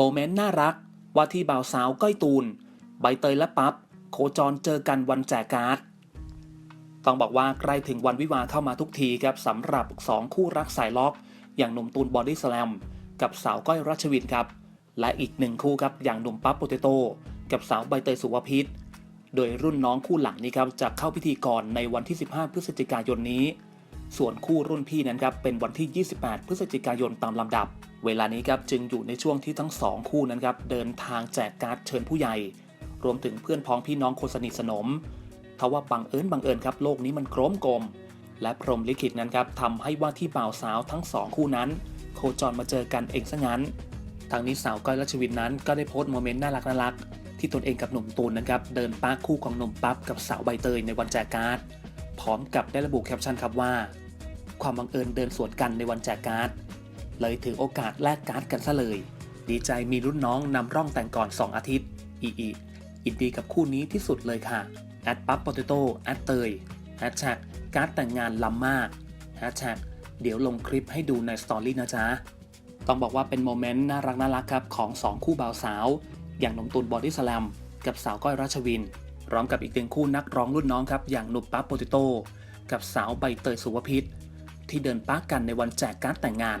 โมเมนต์น่ารัก ว่าที่บ่าวสาวก้อยตูน ใบเตยและปั๊บโคจรเจอกันวันแจกการ์ด ต้องบอกว่าใกล้ถึงวันวิวาเข้ามาทุกทีครับสำหรับ 2 คู่รักสายล็อก อย่างหนุ่มตูนบอดี้สแลมกับสาวก้อยรัชวินครับ และอีกหนึ่งคู่ครับอย่างหนุ่มปั๊บโปเตโต้กับสาวใบเตยสุวพิษโดยรุ่นน้องคู่หลังนี้ครับจะเข้าพิธีก่อนในวันที่ 15 พฤศจิกายนนี้ ส่วนคู่รุ่นพี่นั้นครับเป็นวันที่ 28 พฤศจิกายนตามลำดับ เวลานี้ครับจึงอยู่ในช่วงที่ทั้งสองคู่นั้นครับเดินทางแจกการ์ดเชิญผู้ใหญ่ รวมถึงเพื่อนพ้องพี่น้องคนสนิทสนมทว่าบังเอิญบังเอิญครับโลกนี้มันโครมกลม และพรหมลิขิตนั้นครับทำให้ว่าที่บ่าวสาวทั้งสองคู่นั้น โคจรมาเจอกันเองซะงั้น ทางนี้สาวก้อยรัชวินนั้นก็ได้โพสต์โมเมนต์น่ารักน่ารักที่ตนเองกับหนุ่มตูนนะครับเดินป้าคู่ของหนุ่มปั๊บกับสาวใบเตยในวันแจกการ์ดพร้อมกับได้ระบุแคปชั่นครับว่า ความบังเอิญเดินสวนกันในวันแจกการ์ด เลยถือโอกาสแลกการ์ดกันซะเลย ดีใจมีรุ่นน้องนำร่องแต่งก่อน 2 อาทิตย์ อีอีอินดีกับคู่นี้ที่สุดเลยค่ะแอดปั๊บโปเตโต้แอดเตยแฮชแท็กการ์ดแต่งงานล้ำมากแฮชแท็กเดี๋ยวลงคลิปให้ดูในสตอรี่นะจ๊ะ ต้องบอกว่าเป็นโมเมนต์น่ารักน่ารักครับ ของ 2 คู่บ่าวสาว อย่างหนุ่มตูนบอดี้สแลมกับสาวก้อยราชวินพร้อมกับอีกหนึ่งคู่นักร้องรุ่นน้องครับ อย่างหนุ่มปั๊บโปเตโต้กับสาวใบเตยสุวพิษที่เดินป้ากันในวันแจกการ์ดแต่งงาน